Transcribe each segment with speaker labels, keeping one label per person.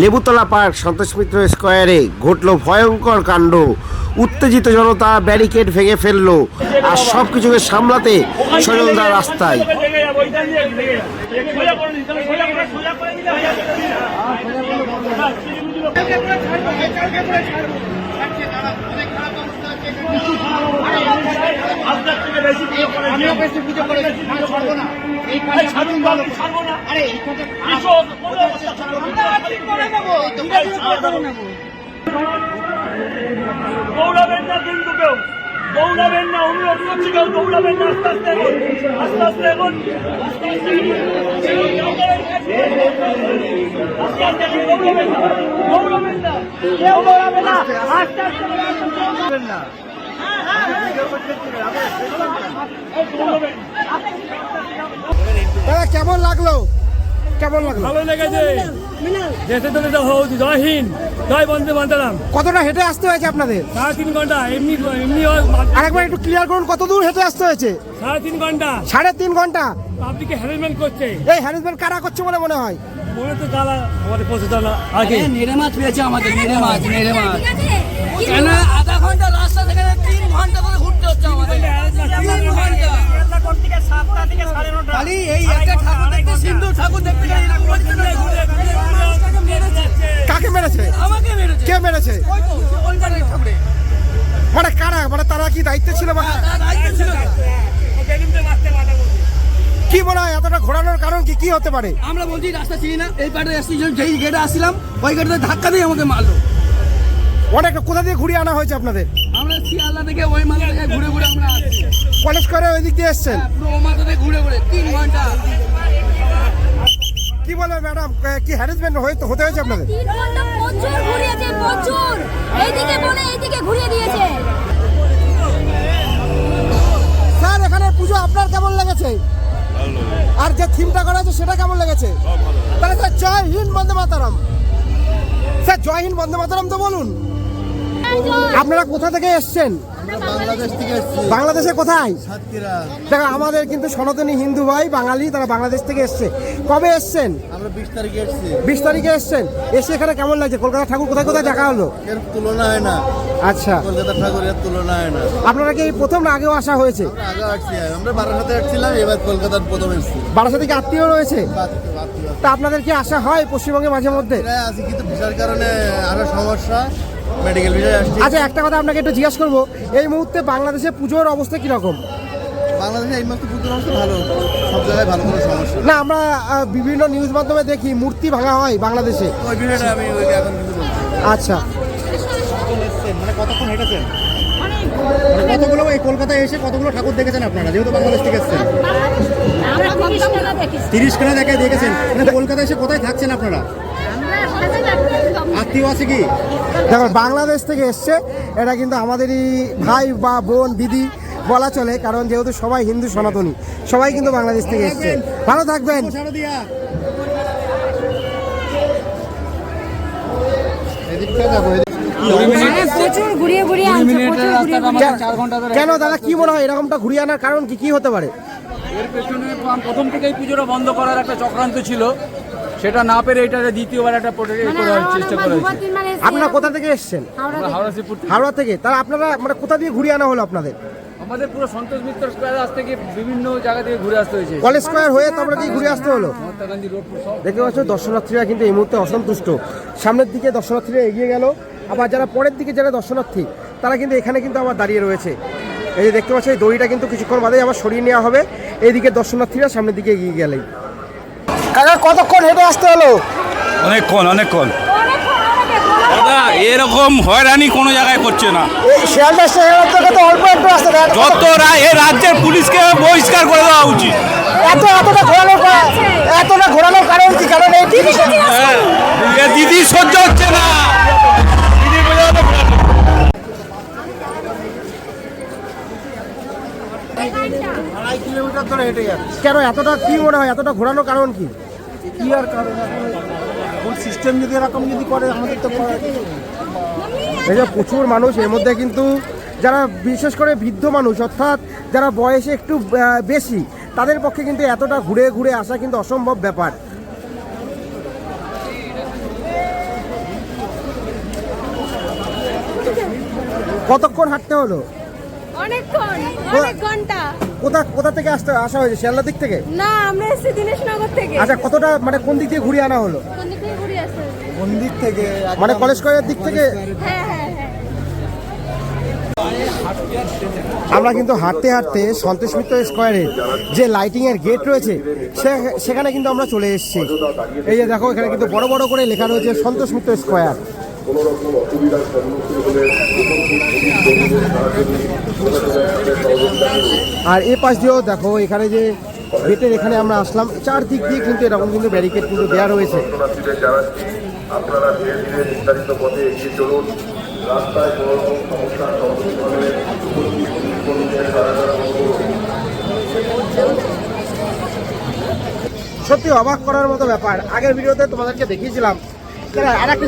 Speaker 1: Lebutala park, Santosh মিত্র স্কোয়ারে ঘটল ভয়ঙ্কর কাণ্ড। উত্তেজিত জনতা ব্যারিকেড ভেঙে ফেলল আর সব কিছুকে সামলাতে সজলদা রাস্তায়।
Speaker 2: আমিও বেশি পুজো করেছি। না ছাড়বো না।
Speaker 3: দৌড়াবেন না। কিন্তু কেউ দৌড়াবেন না। অনুরোধ করছি কেউ দৌড়াবেন না। আস্তে আস্তে এগোন আস্তে আস্তে এগোন। আস্তে আস্তে। আস্তে আস্তে এগোন, দৌড়াবেন না দৌড়াবেন না কেউ দৌড়াবে না আস্তে আস্তে না দৌড়াবেন।
Speaker 1: দাদা কেমন লাগল? কেমন লাগল?
Speaker 3: ভালো লেগেছে। দেশে তো তো হোক জয় হিন্দ। জয় বন্দে মাতারাম।
Speaker 1: কতটা হেঁটে আসতে হয়েছে আপনাদের?
Speaker 3: সাড়ে তিন ঘণ্টা। এমনি এমনি
Speaker 1: আরেকবার একটু ক্লিয়ার করুন কত দূর হেঁটে আসতে হয়েছে?
Speaker 3: সাড়ে তিন ঘণ্টা।
Speaker 1: সাড়ে তিন ঘণ্টা।
Speaker 3: পাবলিকে হ্যারাসমেন্ট করছে।
Speaker 1: এই হ্যারাসমেন্ট কারা করছে বলে মনে হয়?
Speaker 3: মনে তো তারা আমাদের পৌঁছে আগে।
Speaker 4: নেড়ে মাছ পেয়েছে আমাদের নেড়ে মাছ নেড়ে মাছ। কেন আধা ঘণ্টা রাস্তা থেকে তিন ঘণ্টা করে ঘুরতে হচ্ছে আমাদের। তিন ঘণ্টা। খালি এই একটা ঠাকুর দেখতে সিন্ধু ঠাকুর দেখতে গেলে এরকম করছে না? তো। মানুষটাকে মেরেছে।
Speaker 1: কাকে মেরেছে?
Speaker 4: আমাকে মেরেছে।
Speaker 1: কে মেরেছে?
Speaker 4: ওই বাড়ির ঠাকুরে।
Speaker 1: মানে কারা? মানে তারা কি দায়িত্ব ছিল বা
Speaker 4: দায়িত্ব ছিল।
Speaker 1: কি মনে হয় এতটা ঘোরানোর কারণ কি? কি হতে পারে?
Speaker 4: আমরা বলছি রাস্তা চিনি না। এই পাটে আসছি যেই গেটে আসছিলাম ওই গেটে ধাক্কা দিয়ে আমাকে মারলো।
Speaker 1: অনেকটা কোথা দিয়ে ঘুরিয়ে আনা হয়েছে আপনাদের?
Speaker 4: আমরা শিয়ালদা থেকে ওই থেকে ঘুরে ঘুরে আমরা আসছি।
Speaker 1: কলেজ করে ওই দিক দিয়ে এসছেন?
Speaker 4: হ্যাঁ, ঘুরে ঘুরে তিন ঘণ্টা।
Speaker 1: কি বলে ম্যাডাম কি হ্যারাসমেন্ট হতে হয়েছে আপনাদের?
Speaker 5: প্রচুর ঘুরিয়েছে প্রচুর। এইদিকে বলে এইদিকে ঘুরিয়ে দিয়েছে।
Speaker 1: স্যার এখানে পুজো আপনার কেমন লেগেছে? আর যে থিমটা করা আছে সেটা কেমন লেগেছে। তাহলে স্যার জয় হিন্দ বন্দে মাতারাম। স্যার জয় হিন্দ বন্দে মাতারাম তো বলুন। আপনারা কোথা থেকে এসছেন?
Speaker 6: বাংলাদেশ
Speaker 1: কোথায়? দেখো আমাদের কিন্তু সনাতনী হিন্দু ভাই বাঙালি তারা বাংলাদেশ থেকে এসছে। কবে এসছেন?
Speaker 6: বিশ তারিখে এসেছি।
Speaker 1: এসছেন। এসে এখানে কেমন লাগছে? কলকাতা ঠাকুর কোথায় কোথায় দেখা হলো?
Speaker 6: এর তুলনা হয় না।
Speaker 1: আচ্ছা।
Speaker 6: কলকাতা ঠাকুরের তুলনা হয় না।
Speaker 1: আপনারা কি প্রথম না আগেও আসা হয়েছে?
Speaker 6: আমরা বারাসাতে আসছিলাম এবার কলকাতার প্রথম এসেছি।
Speaker 1: বারাসা থেকে আত্মীয় রয়েছে? তা আপনাদের কি আসা হয় পশ্চিমবঙ্গে মাঝে মধ্যে?
Speaker 6: আছি কিন্তু ভিসার কারণে আরও সমস্যা মেডিকেল আসছি।
Speaker 1: আচ্ছা একটা কথা আপনাকে একটু জিজ্ঞাসা করব এই মুহূর্তে বাংলাদেশে পুজোর অবস্থা কীরকম?
Speaker 6: বাংলাদেশে এই মাত্র পুজোর অবস্থা ভালো সব জায়গায় ভালো কোনো সমস্যা
Speaker 1: না আমরা আহ, বিভিন্ন নিউজ মাধ্যমে দেখি মূর্তি ভাঙা হয় বাংলাদেশে।
Speaker 6: ওই বিষয়টা আমি ওই এখন কিছু বলছি। না।
Speaker 1: আচ্ছা।
Speaker 7: মানে কতক্ষণ হেঁটেছেন? কতগুলো এই কলকাতায় এসে কতগুলো ঠাকুর দেখেছেন আপনারা? যেহেতু বাংলাদেশ থেকে এসেছেন।
Speaker 5: তিরিশ
Speaker 7: খানা দেখে দেখেছেন। মানে কলকাতায় এসে কোথায় থাকছেন আপনারা? আত্মীয় আছে কি?
Speaker 1: দেখো বাংলাদেশ থেকে এসছে। এটা কিন্তু আমাদেরই ভাই বা বোন দিদি বলা চলে কারণ যেহেতু সবাই হিন্দু সনাতনী সবাই কিন্তু বাংলাদেশ থেকে এসছে। ভালো থাকবেন।
Speaker 6: এদিকটা এদিক
Speaker 5: প্রচুর ঘুরিয়ে ঘুরিয়ে আনছে প্রচুর ঘুরিয়ে ঘুরিয়ে
Speaker 1: কেন-
Speaker 4: চার ঘণ্টা ধরে
Speaker 1: কেন দাদা কি মনে হয় এরকমটা ঘুরিয়ে আনার কারণ কি? কি হতে পারে?
Speaker 4: এর পেছনে প্রথম থেকেই পুজোটা বন্ধ করার একটা চক্রান্ত ছিল। সেটা না পেরে এটা দ্বিতীয়বার একটা প্রোটেক্ট
Speaker 5: মানে
Speaker 4: করার চেষ্টা করা হয়েছে।
Speaker 1: আপনারা কোথা থেকে এসছেন?
Speaker 5: হাওড়া থেকে।
Speaker 4: হাওড়া থেকে।
Speaker 1: তাহলে আপনারা মানে কোথা দিয়ে ঘুরিয়ে আনা হলো আপনাদের?
Speaker 4: আমাদের পুরো সন্তোষ মিত্র স্কোয়ার রাস্তা থেকে বিভিন্ন জায়গা থেকে ঘুরে আসতে হয়েছে।
Speaker 1: কলেজ স্কোয়ার হয়ে তারপরে কি ঘুরে আসতে হলো?
Speaker 4: মহাত্মা গান্ধী রোড
Speaker 1: দেখতে পাচ্ছ দর্শনার্থীরা কিন্তু এই মুহূর্তে অসন্তুষ্ট। সামনের দিকে দর্শনার্থীরা এগিয়ে গেল। আবার যারা পরের দিকে যারা দর্শনার্থী তারা কিন্তু এখানে কিন্তু আবার দাঁড়িয়ে রয়েছে। এই যে দেখতে পাচ্ছি এই দড়িটা কিন্তু কিছুক্ষণ বাদেই আবার সরিয়ে নেওয়া হবে। এইদিকে দর্শনার্থীরা সামনের দিকে এগিয়ে গেলেই। কাকা কতক্ষণ হেঁটে আসতে হলো?
Speaker 8: অনেকক্ষণ অনেকক্ষণ। দাদা এরকম হয়রানি কোনো জায়গায় করছে না।
Speaker 1: শিয়ালদা স্টেশনের থেকে তো অল্প একটু আসতে দেয়
Speaker 8: যত এ রাজ্যের পুলিশকে বহিষ্কার করে দেওয়া উচিত।
Speaker 1: এত এতটা ঘোরানোর এতটা ঘোরানোর কারণ কি? কারণ এই
Speaker 8: হ্যাঁ, দিদি সহ্য হচ্ছে না।
Speaker 1: কিলোমিটার ধরে হেঁটে যাচ্ছে। কেন এতটা কি মনে হয়? এতটা ঘোরানোর কারণ কি?
Speaker 7: কি আর কারণ? সিস্টেম যদি এরকম যদি করে আমাদের তো
Speaker 1: এই যে প্রচুর মানুষ এর মধ্যে কিন্তু যারা বিশেষ করে বৃদ্ধ মানুষ অর্থাৎ যারা বয়সে একটু বেশি তাদের পক্ষে কিন্তু এতটা ঘুরে ঘুরে আসা কিন্তু অসম্ভব ব্যাপার। কতক্ষণ হাঁটতে হলো?
Speaker 5: অনেকক্ষণ অনেক ঘণ্টা।
Speaker 1: কোথা কোথা থেকে আসতে আসা হয়েছে? শিয়ালদার দিক থেকে?
Speaker 5: না আমরা এসেছি দিনেশনগর থেকে।
Speaker 1: আচ্ছা কতটা মানে কোন দিক দিয়ে ঘুরিয়ে আনা হলো?
Speaker 5: কোন দিক থেকে ঘুরে হবে?
Speaker 6: কোন দিক থেকে?
Speaker 1: মানে কলেজ স্কোয়ারের দিক থেকে?
Speaker 5: হ্যাঁ হ্যাঁ হ্যাঁ।
Speaker 1: আমরা কিন্তু হাঁটতে হাঁটতে সন্তোষ মিত্র স্কোয়ারে যে লাইটিং এর গেট রয়েছে সে- সেখানে কিন্তু আমরা চলে এসেছি। এই যে দেখো এখানে কিন্তু বড় বড় করে লেখা রয়েছে সন্তোষ মিত্র স্কোয়ার। আর এ পাশ দিয়েও দেখো এখানে যে গেটের এখানে আমরা আসলাম চারদিক দিয়ে কিন্তু এরকম কিন্তু ব্যারিকেড কিন্তু দেওয়া রয়েছে।
Speaker 9: আপনারা ধীরে ধীরে নির্ধারিত পথে এগিয়ে চলুন। রাস্তায় কোনো রকম সমস্যার সম্মুখীন হলে
Speaker 1: সত্যি অবাক করার মতো ব্যাপার। আগের ভিডিওতে তোমাদেরকে দেখিয়েছিলাম আর একটা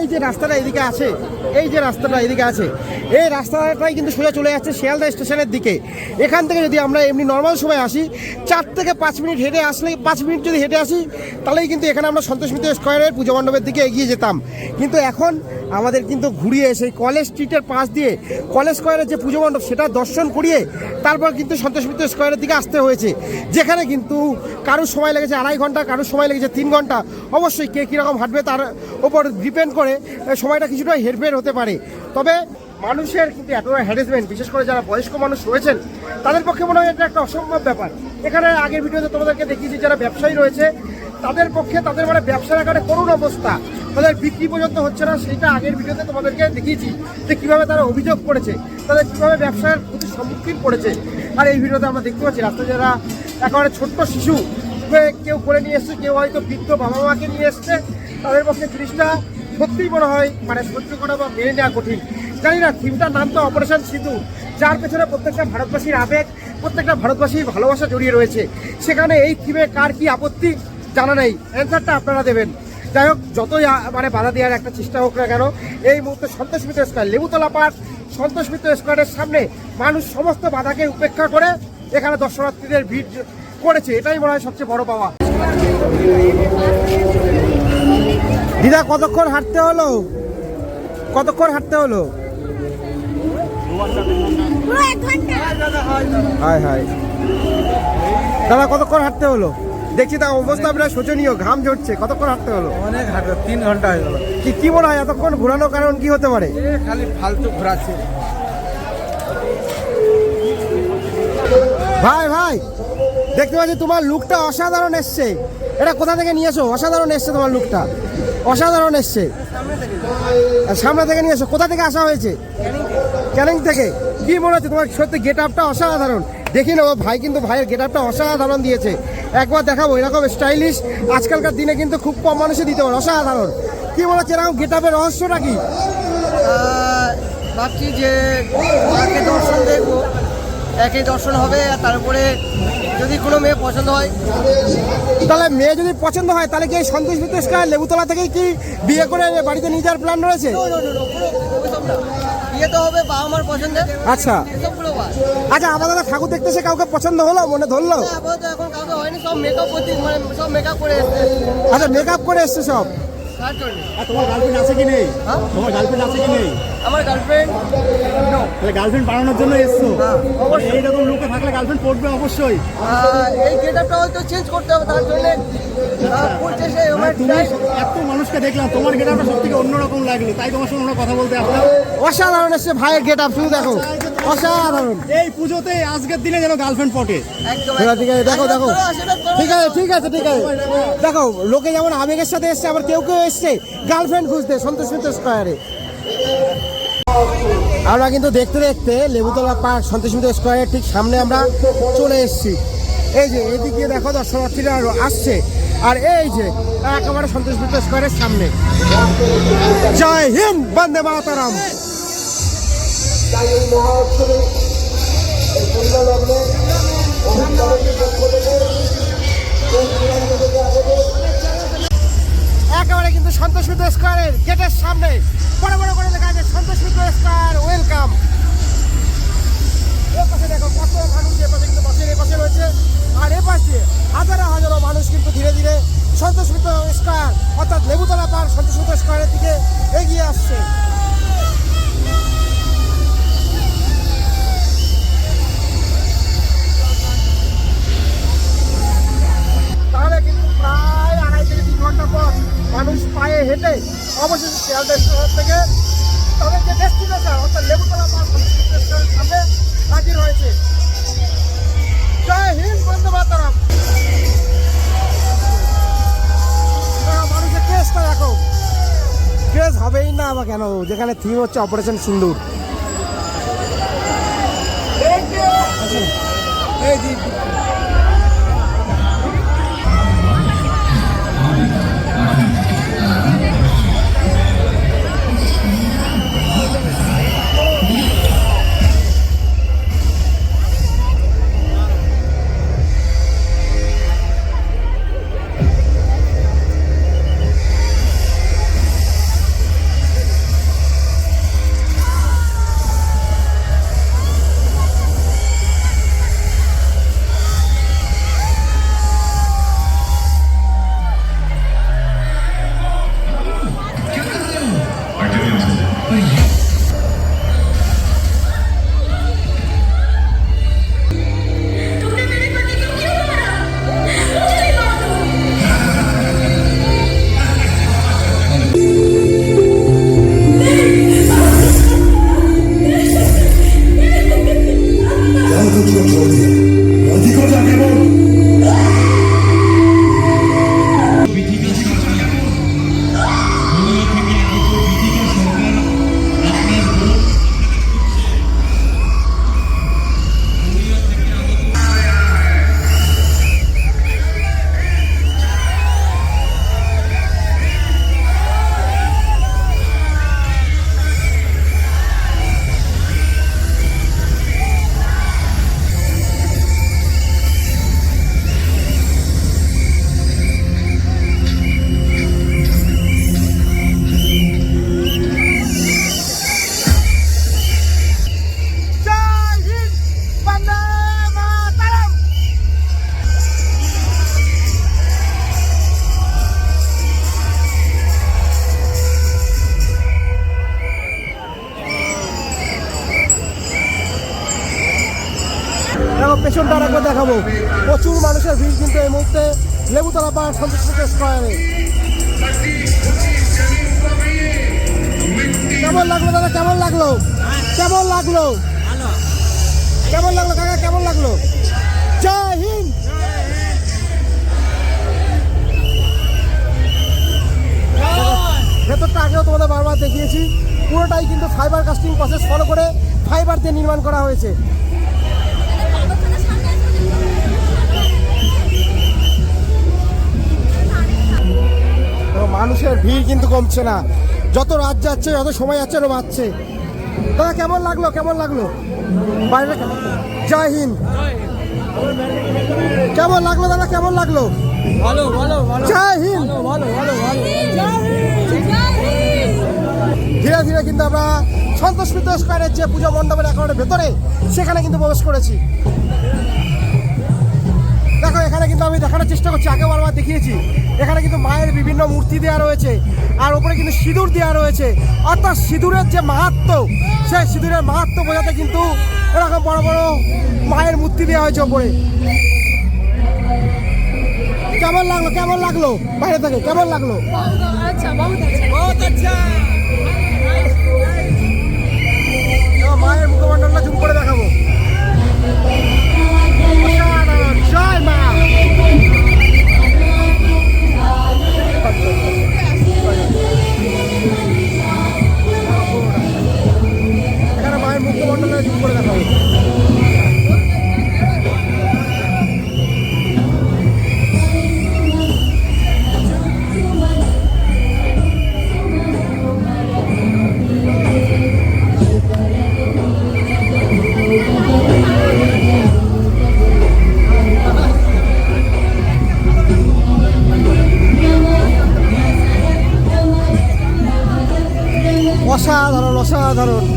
Speaker 1: এই যে রাস্তাটা এদিকে আছে, এই যে রাস্তাটা এদিকে আছে, এই রাস্তাটাই কিন্তু সোজা চলে যাচ্ছে শিয়ালদা স্টেশনের দিকে। এখান থেকে যদি আমরা এমনি নর্মাল সময় আসি, চার থেকে পাঁচ মিনিট হেঁটে আসলে, পাঁচ মিনিট যদি হেঁটে আসি, তাহলেই কিন্তু এখানে আমরা সন্তোষ মিত্র স্কোয়ারের পুজো মণ্ডপের দিকে এগিয়ে যেতাম। কিন্তু এখন আমাদের কিন্তু ঘুরিয়ে সেই কলেজ স্ট্রিটের পাশ দিয়ে কলেজ স্কোয়ারের যে পুজো মণ্ডপ, সেটা দর্শন করিয়ে তারপর কিন্তু সন্তোষ মিত্র স্কোয়ারের দিকে আসতে হয়েছে। যেখানে কিন্তু কারোর সময় লেগেছে আড়াই ঘণ্টা, কারোর সময় লেগেছে তিন ঘণ্টা। অবশ্যই কে কীরকম হাঁটবে তার ওপর ডিপেন্ড করে সময়টা কিছুটা হেরফের হতে পারে। তবে মানুষের কিন্তু এত হ্যারাসমেন্ট বিশেষ করে যারা বয়স্ক মানুষ রয়েছেন, তাদের পক্ষে মনে হয় এটা একটা অসম্ভব ব্যাপার। এখানে আগের ভিডিওতে তোমাদেরকে দেখিয়েছি, যারা ব্যবসায়ী রয়েছে, তাদের পক্ষে তাদের মানে ব্যবসার আকারে করুণ অবস্থা। তাদের বিক্রি পর্যন্ত হচ্ছে না সেটা আগের ভিডিওতে তোমাদেরকে দেখিয়েছি, যে কীভাবে তারা অভিযোগ করেছে, তাদের কীভাবে ব্যবসার প্রতি সম্মুখীন পড়েছে। আর এই ভিডিওতে আমরা দেখতে পাচ্ছি, রাস্তায় যারা একেবারে ছোট্ট শিশু কে- কেউ করে নিয়ে এসছে, কেউ হয়তো বৃদ্ধ বাবা মাকে নিয়ে এসছে, তাদের পক্ষে জিনিসটা সত্যিই মনে হয় মানে সহ্য করা বা মেনে নেওয়া কঠিন। জানি না, থিমটার নাম তো অপারেশন সিধু যার পেছনে প্রত্যেকটা ভারতবাসীর আবেগ, প্রত্যেকটা ভারতবাসীর ভালোবাসা জড়িয়ে রয়েছে। সেখানে এই থিমে কার কি আপত্তি জানা নেই। অ্যান্সারটা আপনারা দেবেন। যাই হোক, যতই মানে বাধা দেওয়ার একটা চেষ্টা হোক না কেন, এই মুহূর্তে সন্তোষ মিত্র স্কোয়ার, লেবুতলা পার্ক, সন্তোষ মিত্র স্কোয়ারের সামনে মানুষ সমস্ত বাধাকে উপেক্ষা করে এখানে দর্শনার্থীদের ভিড় করেছে এটাই মনে হয় সবচেয়ে বড় পাওয়া। দিদা কতক্ষণ হাঁটতে হলো? কতক্ষণ হাঁটতে হলো? হায় হায়। দাদা কতক্ষণ হাঁটতে হলো? দেখছি তা অবস্থা আপনার শোচনীয় ঘাম ঝরছে। কতক্ষণ হাঁটতে হলো?
Speaker 6: অনেক হাঁটা তিন ঘণ্টা হয়ে গেল।
Speaker 1: কি কি মনে হয় এতক্ষণ ঘোরানোর কারণ কি হতে পারে?
Speaker 6: খালি ফালতু ঘোরাচ্ছে।
Speaker 1: ভাই ভাই। দেখতে পাচ্ছি তোমার লুকটা অসাধারণ এসছে। এটা কোথা থেকে নিয়েছো অসাধারণ এসছে তোমার লুকটা অসাধারণ এসছে। সামনে থেকে নিয়েছো কোথা থেকে আসা হয়েছে? ক্যানিং থেকে। কি মনে হচ্ছে তোমার? সত্যি গেট আপটা অসাধারণ। দেখি নেব ভাই কিন্তু ভাইয়ের গেট আপটা অসাধারণ দিয়েছে। একবার দেখাবো, এরকম স্টাইলিশ আজকালকার দিনে কিন্তু খুব কম মানুষই দিতে পারে। অসাধারণ। কি মনে হচ্ছে এরকম গেট আপের রহস্যটা কি?
Speaker 4: ভাবছি যে দর্শন দেখব। একই দর্শন হবে, আর তারপরে যদি কোনো মেয়ে পছন্দ হয়?
Speaker 1: তাহলে মেয়ে যদি পছন্দ হয় তাহলে কি এই সন্তোষ স্কয়ার লেবুতলা থেকেই কি বিয়ে করে বাড়িতে নিয়ে যাওয়ার প্ল্যান রয়েছে।
Speaker 4: বিয়ে তো হবে বাবা মার পছন্দের।
Speaker 1: আচ্ছা। আচ্ছা আমাদের ঠাকুর দেখতে এসে কাউকে পছন্দ হলো মনে ধরলো?
Speaker 4: এখন কাউকে হয়নি সব মেকআপ মানে সব মেকআপ করে
Speaker 1: আচ্ছা মেকআপ করে এসছে সব?
Speaker 7: আর তোমার গার্লফ্রেন্ড আছে কি নেই?
Speaker 4: হ্যাঁ?
Speaker 7: তোমার গার্লফ্রেন্ড আছে কি নেই?
Speaker 4: আমার গার্লফ্রেন্ড
Speaker 7: তাহলে গার্লফ্রেন্ড বানানোর জন্য এসছো? এইরকম লোকে থাকলে গার্লফ্রেন্ড পড়বে অবশ্যই।
Speaker 4: এই গেট আপটা হয়তো চেঞ্জ করতে হবে তার জন্য
Speaker 7: মানে তুমি এত মানুষকে দেখলাম তোমার সব থেকে অন্যরকম লাগল। তাই তোমার সঙ্গে আমরা কথা বলতে আসলাম।
Speaker 1: অসাধারণ এসছে ভাইয়ের গেট আপ শুধু দেখো। অসাধারণ।
Speaker 7: এই পুজোতে আজকের দিনে যেন গার্লফ্রেন্ড পটে।
Speaker 1: ঠিক আছে, দেখো, দেখো। ঠিক আছে ঠিক আছে ঠিক আছে। দেখো লোকে যেমন আবেগের সাথে এসছে আবার কেউ কেউ এসছে গার্লফ্রেন্ড খুঁজতে সন্তোষ মিত্র স্কোয়ারে। আমরা কিন্তু দেখতে দেখতে লেবুতলা পার্ক সন্তোষ মিত্র স্কোয়ারের ঠিক সামনে আমরা চলে এসেছি। এই যে এদিকে দেখো দর্শনার্থীরা আরও আসছে। আর এই যে একেবারে সন্তোষ মিত্র স্কোয়ারের সামনে। জয় হিন্দ বন্দে মাতারাম। একেবারে কিন্তু সন্তোষ মিত্র স্কোয়ারের গেটের সামনে বড় বড় করে লেখা আছে সন্তোষ মিত্র স্কোয়ার, ওয়েলকাম। এ পাশে দেখো কত মানুষ এ পাশে কিন্তু বাসের এ পাশে রয়েছে। আর এ পাশে হাজারো হাজারো মানুষ কিন্তু ধীরে ধীরে সন্তোষ মিত্র স্কোয়ার, অর্থাৎ লেবুতলা পার্ক সন্তোষ মিত্র স্কোয়ারের দিকে এগিয়ে আসছে। পায়ে হেঁটে অবশেষে শিয়ালদা স্টেশন থেকে তাদের যে ডেস্টিনেশন অর্থাৎ লেবুতলা পার্ক স্টেশনের সামনে হাজির হয়েছে। জয় হিন্দ বন্দে মাতারাম। মানুষের কেসটা দেখো। কেস হবেই না বা কেন? যেখানে থিম হচ্ছে অপারেশন সিন্দুর। এই যে জয় প্রচুর মানুষের ভিড় কিন্তু এই মুহূর্তে লেবুতলা পাহাড় সন্তোষ স্কোয়ারে। কেমন লাগল দাদা? কেমন লাগল? কেমন লাগল? কেমন লাগল কাকা? কেমন লাগল? জয় হিন্দ! ভেতরটা আগেও তোমাদের বারবার দেখিয়েছি। পুরোটাই কিন্তু ফাইবার কাস্টিং প্রসেস ফলো করে ফাইবার দিয়ে নির্মাণ করা হয়েছে। মানুষের ভিড় কিন্তু কমছে না। যত রাত যাচ্ছে যত সময় যাচ্ছে আরও বাড়ছে। দাদা কেমন লাগল? কেমন লাগল? বাইরে? জয় হিন্দ। কেমন লাগল দাদা? কেমন লাগল?
Speaker 4: ভালো ভালো ভালো।
Speaker 1: জয় হিন্দ।
Speaker 4: ভালো।
Speaker 1: ধীরে ধীরে কিন্তু আমরা সন্তোষ মিত্র স্কোয়ারের যে পুজো মণ্ডপের একেবারে ভেতরে সেখানে কিন্তু প্রবেশ করেছি। দেখো এখানে কিন্তু আমি দেখানোর চেষ্টা করছি আগে বারবার দেখিয়েছি। এখানে কিন্তু মায়ের বিভিন্ন মূর্তি দেওয়া রয়েছে আর ওপরে কিন্তু সিঁদুর দেওয়া রয়েছে। অর্থাৎ সিঁদুরের যে মাহাত্ম সেই সিঁদুরের মাহাত্ম বোঝাতে কিন্তু এরকম বড় বড় মায়ের মূর্তি দেওয়া হয়েছে ওপরে। কেমন লাগল কেমন লাগল? বাইরে থেকে কেমন লাগল?
Speaker 5: আচ্ছা
Speaker 1: মায়ের মুখমণ্ডলটা জুম করে দেখাবো। জয় মা এখানে মায়ের মুখমণ্ডলটা জুম করে অসাধারণ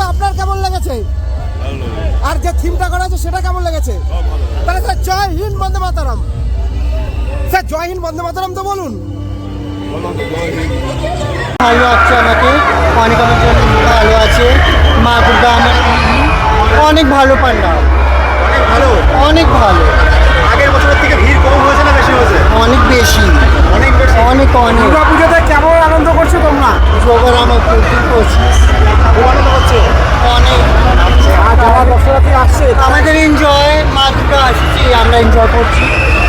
Speaker 1: পুজো আপনার কেমন লেগেছে? আর যে থিমটা করা আছে সেটা কেমন লেগেছে? তাহলে স্যার জয় হিন্দ বন্দে মাতারাম। স্যার জয় হিন্দ বন্দে মাতারাম তো বলুন।
Speaker 10: ভালো আছে আমাকে। অনেক আমার ভালো আছে। মা দুর্গা আমার অনেক ভালো পান্ডা।
Speaker 7: অনেক ভালো।
Speaker 10: অনেক ভালো।
Speaker 7: আগের বছরের থেকে ভিড় কম হয়েছে না? হয়েছে
Speaker 10: অনেক বেশি।
Speaker 7: অনেক বেশি?
Speaker 10: অনেক অনেক।
Speaker 1: দুর্গা পুজোতে কেমন আনন্দ করছ তোমরা?
Speaker 10: পুজো আমার প্রচুর
Speaker 1: করছি। আচ্ছা,
Speaker 10: আমাদের এনজয় মা দুর্গা আসছি আমরা এনজয় করছি।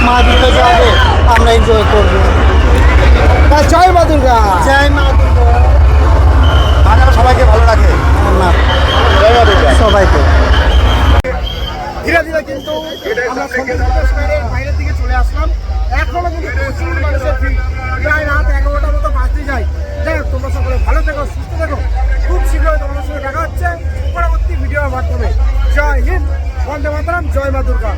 Speaker 10: মা দুর্গা যাবে আমরা এনজয় করব।
Speaker 1: জয় মা দুর্গা।
Speaker 10: জয় মা দুর্গা।
Speaker 7: সবাইকে ভালো রাখে। সবাইকে।
Speaker 1: ধীরে ধীরে কিন্তু আমরা বাইরের দিকে চলে আসলাম। এখনও কিন্তু প্রচুর মানুষের ভিড়। প্রায় রাত এগারোটার মতো বাজতে যায়। যাই হোক, তোমরা সকলে
Speaker 7: ভালো
Speaker 1: থেকো, সুস্থ থেকো। খুব শীঘ্রই তোমাদের সঙ্গে দেখা হচ্ছে পরবর্তী ভিডিওর মাধ্যমে। জয় হিন্দ, বন্দে মাতারাম, জয় মা দুর্গা।